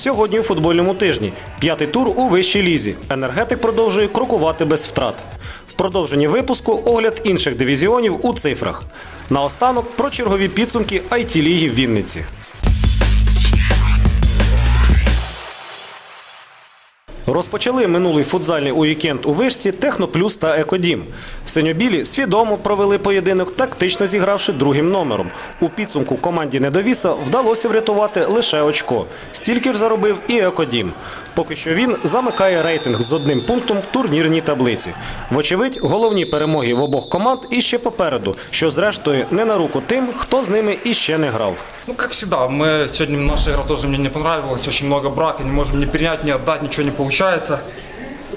Сьогодні у футбольному тижні. П'ятий тур у вищій лізі. Енергетик продовжує крокувати без втрат. В продовженні випуску огляд інших дивізіонів у цифрах. Наостанок про чергові підсумки it ліги в Вінниці. Розпочали минулий футзальний уікенд у вишці Техноплюс та Екодім. Синьобілі свідомо провели поєдинок, тактично зігравши другим номером. У підсумку команді Недовіса вдалося врятувати лише очко. Стільки ж заробив і Екодім. Поки що він замикає рейтинг з одним пунктом в турнірній таблиці. Вочевидь, головні перемоги в обох команд іще попереду, що зрештою не на руку тим, хто з ними іще не грав. Ну, как всегда, мы сегодня наша игра тоже мне не понравилась. Очень много брака, не можем ни принять, ни отдать, ничего не получается.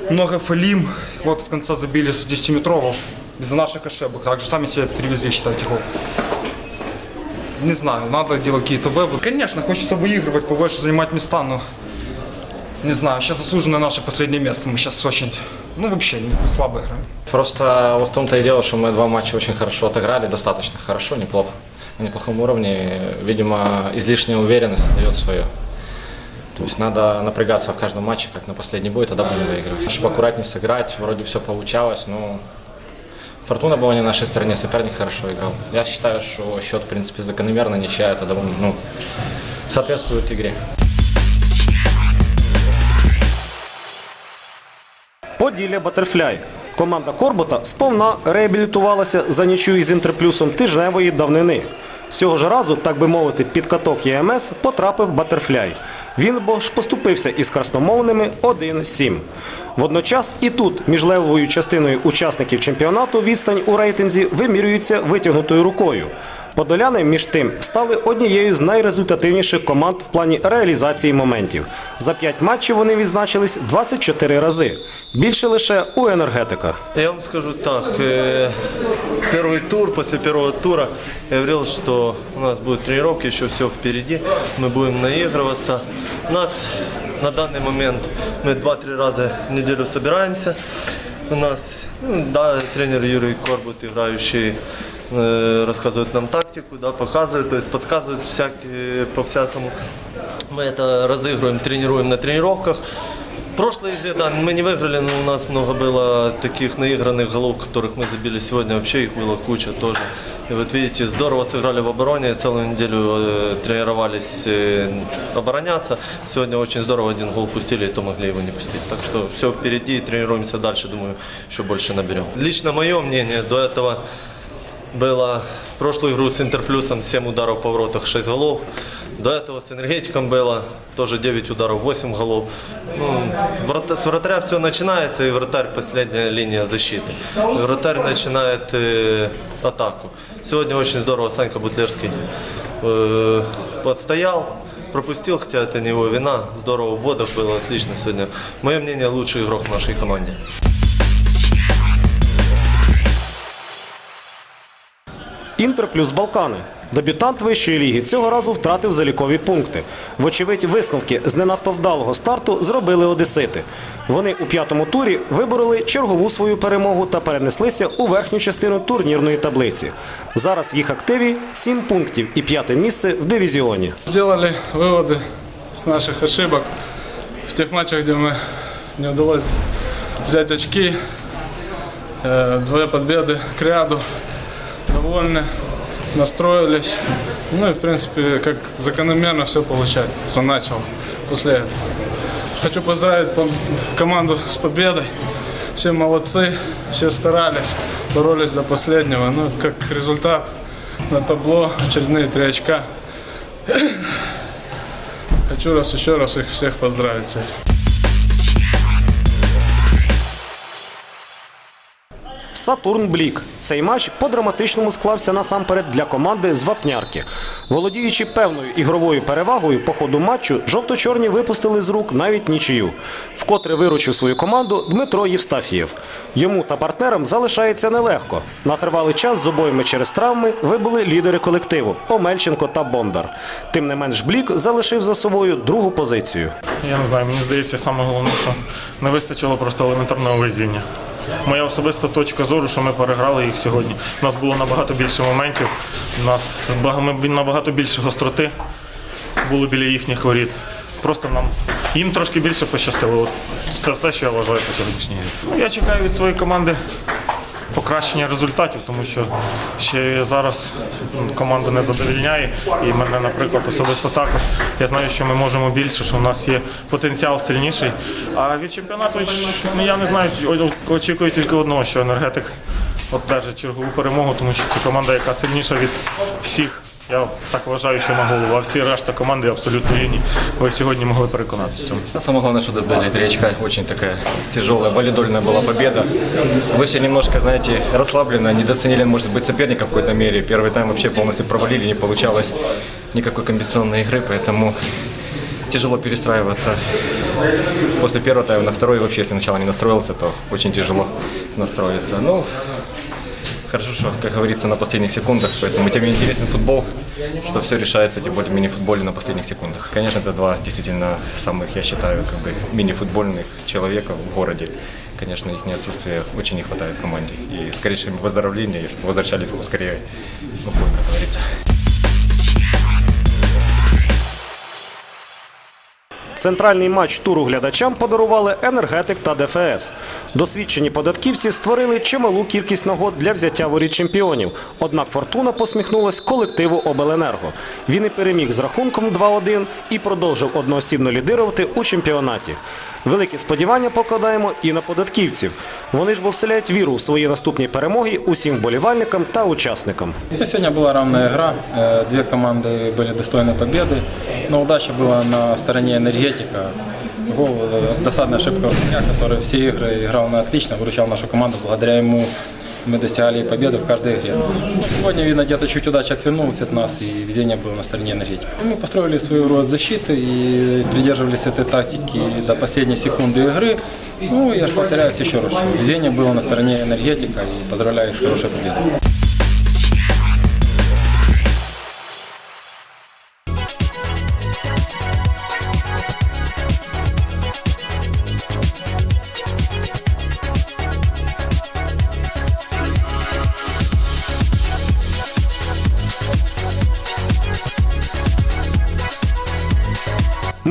Много фалим. Вот в конце забили с 10 метрового без наших ошибок. Также сами себе привезли, считайте, гол. Не знаю, надо делать какие-то выводы. Конечно, хочется выигрывать, побольше занимать места, но не знаю, сейчас заслуженное наше последнее место. Мы сейчас очень, ну вообще, не- слабо играем. Просто вот в том-то и дело, что мы два матча очень хорошо отыграли, достаточно хорошо, неплохо. На неплохом уровне. Видимо, излишняя уверенность дает свое. То есть надо напрягаться в каждом матче, как на последний бой, тогда будем выигрывать. Чтобы аккуратнее сыграть, вроде все получалось, но фортуна была не на нашей стороне, соперник хорошо играл. Я считаю, что счет, в принципе, закономерно, ничья, это довольно, ну, соответствует игре. Поділля Батерфляй. Команда Корбота сповна реабілітувалася за нічю із інтерплюсом тижневої давнини. Цього ж разу, так би мовити, під каток ЄМС потрапив Батерфляй. Він бо ж поступився із красномовними 1-7. Водночас і тут між левовою частиною учасників чемпіонату відстань у рейтинзі вимірюється витягнутою рукою. Подоляни, між тим, стали однією з найрезультативніших команд в плані реалізації моментів. За 5 матчів вони відзначились 24 рази. Більше лише у енергетика. Я вам скажу так, э, первый тур, после первого тура я говорил, что у нас будут тренировки, еще все впереди, мы будем наигрываться. У нас на данный момент мы 2-3 раза в неделю собираемся. У нас, ну, да, тренер Юрий Корбут, играющий, э, рассказывает нам тактику, да, показывает, то есть подсказывает всякие, по-всякому. Мы это разыгрываем, тренируем на тренировках. В прошлой игре, да, мы не выиграли, но у нас много было таких наигранных голов, которых мы забили сегодня. Вообще их было куча тоже. И вот видите, здорово сыграли в обороне, целую неделю э, тренировались э, обороняться. Сегодня очень здорово один гол пустили, и то могли его не пустить. Так что все впереди, тренируемся дальше, думаю, еще больше наберем. Лично мое мнение, до этого было прошлую игру с Интерплюсом 7 ударов по воротах, 6 голов. До этого с энергетиком было тоже 9 ударов, 8 голов. Ну, врата- с вратаря все начинается, и вратарь последняя линия защиты. И вратарь начинает э, атаку. Сегодня очень здорово Санька Бутлерский э, подстоял, пропустил, хотя это не его вина. Здорово вводов было, отлично сегодня. Мое мнение, лучший игрок в нашей команде. Інтер плюс Балкани. Дебютант вищої ліги цього разу втратив залікові пункти. Вочевидь, висновки з не надто вдалого старту зробили одесити. Вони у п'ятому турі вибороли чергову свою перемогу та перенеслися у верхню частину турнірної таблиці. Зараз в їх активі 7 пунктів і п'яте місце в дивізіоні. Сделали выводы с наших ошибок в тех матчах, где мы не удалось взять очки. Э, Две победы к ряду. Довольны, настроились. Ну и, в принципе, как закономерно все получается. Начал после этого. Хочу поздравить команду с победой. Все молодцы, все старались, боролись до последнего. Ну, как результат на табло очередные три очка. Хочу раз еще раз их всех поздравить с этим. Сатурн Блік. Цей матч по-драматичному склався насамперед для команди з Вапнярки. Володіючи певною ігровою перевагою по ходу матчу, жовто-чорні випустили з рук навіть нічию. Вкотре виручив свою команду Дмитро Євстафієв. Йому та партнерам залишається нелегко. На тривалий час з обоїми через травми вибули лідери колективу Омельченко та Бондар. Тим не менш, Блік залишив за собою другу позицію. Я не знаю, мені здається, саме головне, що не вистачило просто елементарного везіння. Моя особиста точка зору, що ми переграли їх сьогодні. У нас було набагато більше моментів, у нас набагато більше гостроти було біля їхніх воріт. Просто нам їм трошки більше пощастило. Це все, що я вважаю по сьогоднішній грі. Ну, Я чекаю від своєї команди покращення результатів, тому що ще зараз команда не задовільняє. І мене, наприклад, особисто також. Я знаю, що ми можемо більше, що в нас є потенціал сильніший. А від чемпіонату ну, я не знаю, очікую тільки одного, що енергетик одержить чергову перемогу, тому що це команда, яка сильніша від всіх. Я так вважаю, що на голову, а всі решта команди абсолютно рівні. Ви сьогодні могли переконатися в цьому. А Самое главное, что добили три очка. Очень такая тяжелая, валидольная была победа. Вышли немножко, знаете, расслабленно, недооценили, может быть, соперника в какой-то мере. Первый тайм вообще полностью провалили, не получалось никакой комбинационной игры, поэтому тяжело перестраиваться. После первого тайма на второй вообще, если сначала не настроился, то очень тяжело настроиться. Ну, Хорошо, что, как говорится, на последних секундах, поэтому тем и интересен футбол, что все решается, тем более в мини-футболе на последних секундах. Конечно, это два действительно самых, я считаю, как бы мини-футбольных человека в городе. Конечно, их отсутствия очень не хватает команде. И скорейшее выздоровление, и чтобы возвращались поскорее в бой, как говорится. Центральний матч туру глядачам подарували енергетик та ДФС. Досвідчені податківці створили чималу кількість нагод для взяття воріт чемпіонів. Однак фортуна посміхнулась колективу Обленерго. Він і переміг з рахунком 2-1 і продовжив одноосібно лідирувати у чемпіонаті. Великі сподівання покладаємо і на податківців. Вони ж бо вселяють віру у свої наступні перемоги усім вболівальникам та учасникам. Ну, Сегодня была равная игра, Э, две команды были достойны победы, но удача была на стороне энергетика. Гол, э, досадная ошибка Русня, который все игры играл на отлично, выручал нашу команду, благодаря ему мы достигали и победы в каждой игре. Ну, сегодня, видно, где-то чуть удача отвернулась от нас, и везение было на стороне энергетика. Мы построили свою игру от защиты и придерживались этой тактики до последней секунды игры. Ну, я же повторяюсь еще раз, везение было на стороне энергетика, и поздравляю их с хорошей победой.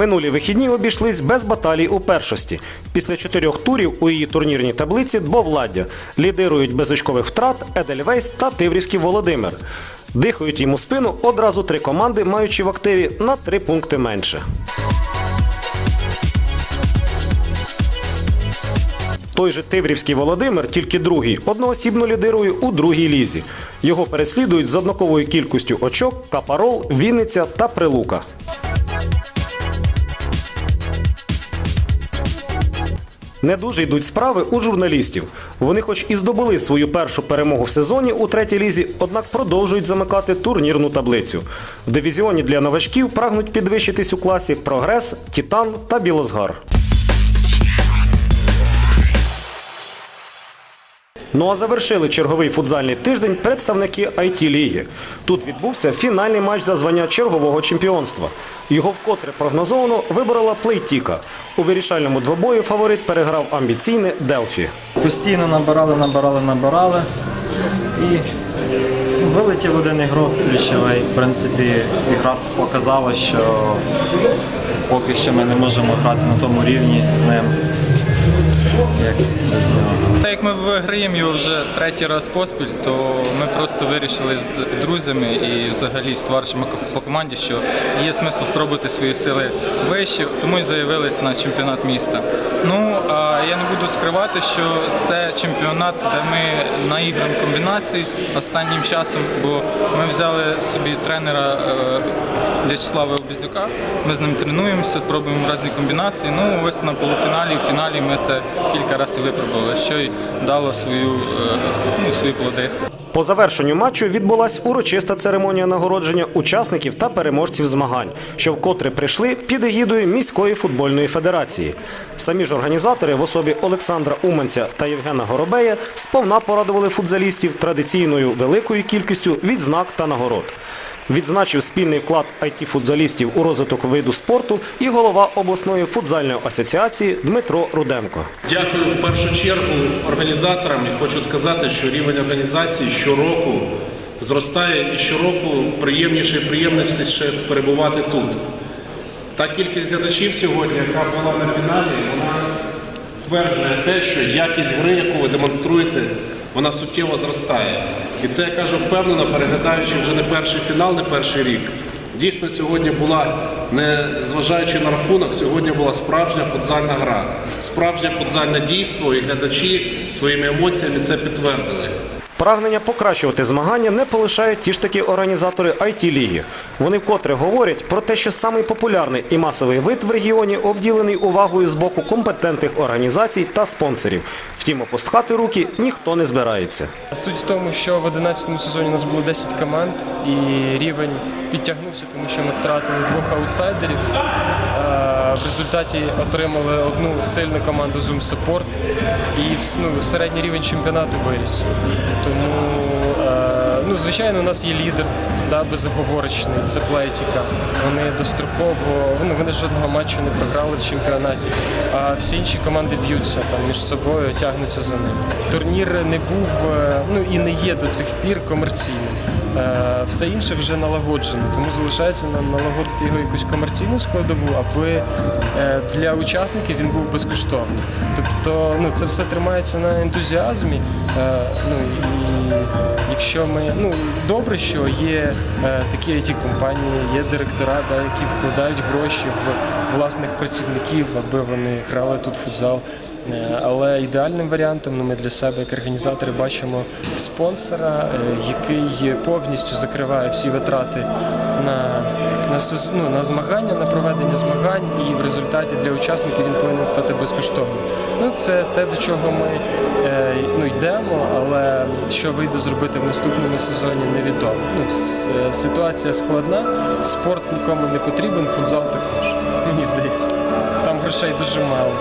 Минулі вихідні обійшлись без баталій у першості. Після чотирьох турів у її турнірній таблиці двовладдя лідирують без очкових втрат Едельвейс та Тиврівський Володимир. Дихають йому спину одразу три команди, маючи в активі на три пункти менше. Той же Тиврівський Володимир, тільки другий, одноосібно лідирує у другій лізі. Його переслідують з однаковою кількістю очок Капарол, Вінниця та Прилука. Не дуже йдуть справи у журналістів. Вони, хоч і здобули свою першу перемогу в сезоні у третій лізі, однак продовжують замикати турнірну таблицю. В дивізіоні для новачків прагнуть підвищитись у класі Прогрес, Тітан та Білозгар. Ну а завершили черговий футзальний тиждень представники it ліги Тут відбувся фінальний матч за звання чергового чемпіонства. Його вкотре прогнозовано виборола Плейтіка. У вирішальному двобої фаворит переграв амбіційне Делфі. Постійно набирали, набирали, набирали. І вилетів один ігрок ключовий. В принципі, ігра показала, що поки що ми не можемо грати на тому рівні з ним. Як без нього. Як ми виграємо його вже третій раз поспіль, то ми просто вирішили з друзями і взагалі з товаришами по команді, що є смисл спробувати свої сили вище, тому і заявились на чемпіонат міста. Ну а я не буду скривати, що це чемпіонат, де ми наіграємо комбінації останнім часом, бо ми взяли собі тренера е, В'ячеслава Обізюка. Ми з ним тренуємося, пробуємо різні комбінації. Ну ось на полуфіналі, в фіналі ми це кілька разів випробували, що й дало свою, е, свої плоди. По завершенню матчу відбулась урочиста церемонія нагородження учасників та переможців змагань, що вкотре прийшли під егідою міської футбольної федерації. Самі ж організатори в особі Олександра Уманця та Євгена Горобея сповна порадували футзалістів традиційною великою кількістю відзнак та нагород. Відзначив спільний вклад it футзалістів у розвиток виду спорту і голова обласної футзальної асоціації Дмитро Руденко. Дякую в першу чергу організаторам і хочу сказати, що рівень організації щороку зростає і щороку приємніше і приємніше перебувати тут. Та кількість глядачів сьогодні, яка була на фіналі, вона стверджує те, що якість гри, яку ви демонструєте, вона суттєво зростає. І це я кажу впевнено, переглядаючи вже не перший фінал, не перший рік. Дійсно, сьогодні була, не зважаючи на рахунок, сьогодні була справжня футзальна гра, справжнє футзальне дійство, і глядачі своїми емоціями це підтвердили. Прагнення покращувати змагання не полишають ті ж таки організатори it ліги Вони вкотре говорять про те, що самий популярний і масовий вид в регіоні обділений увагою з боку компетентних організацій та спонсорів. Втім, опустхати руки ніхто не збирається. Суть в тому, що в 11 сезоні у нас було 10 команд і рівень підтягнувся, тому що ми втратили двох аутсайдерів. В результаті отримали одну сильну команду Zoom Support і ну, середній рівень чемпіонату виріс. Тому, е, ну, звичайно, у нас є лідер, да, безоговорочний, це Плейтіка. Вони достроково, ну, вони жодного матчу не програли в чемпіонаті, а всі інші команди б'ються там між собою, тягнуться за ним. Турнір не був, е, ну і не є до цих пір комерційним. Е, Все інше вже налагоджено, тому залишається нам налагодити його якусь комерційну складову, аби е, для учасників він був безкоштовний. Тобто, ну це все тримається на ентузіазмі. Е, Ну і якщо ми ну добре, що є такі it компанії, є директора, да, які вкладають гроші в власних працівників, аби вони грали тут в футзал. Е, Але ідеальним варіантом ну, ми для себе, як організатори, бачимо спонсора, е, який повністю закриває всі витрати на, на, ну, на змагання, на проведення змагань, і в результаті для учасників він повинен стати безкоштовним. Ну, це те, до чого ми е, ну, йдемо, але що вийде зробити в наступному сезоні, невідомо. Ну, ситуація складна, спорт нікому не потрібен, футзал також. Мені здається. Там грошей дуже мало.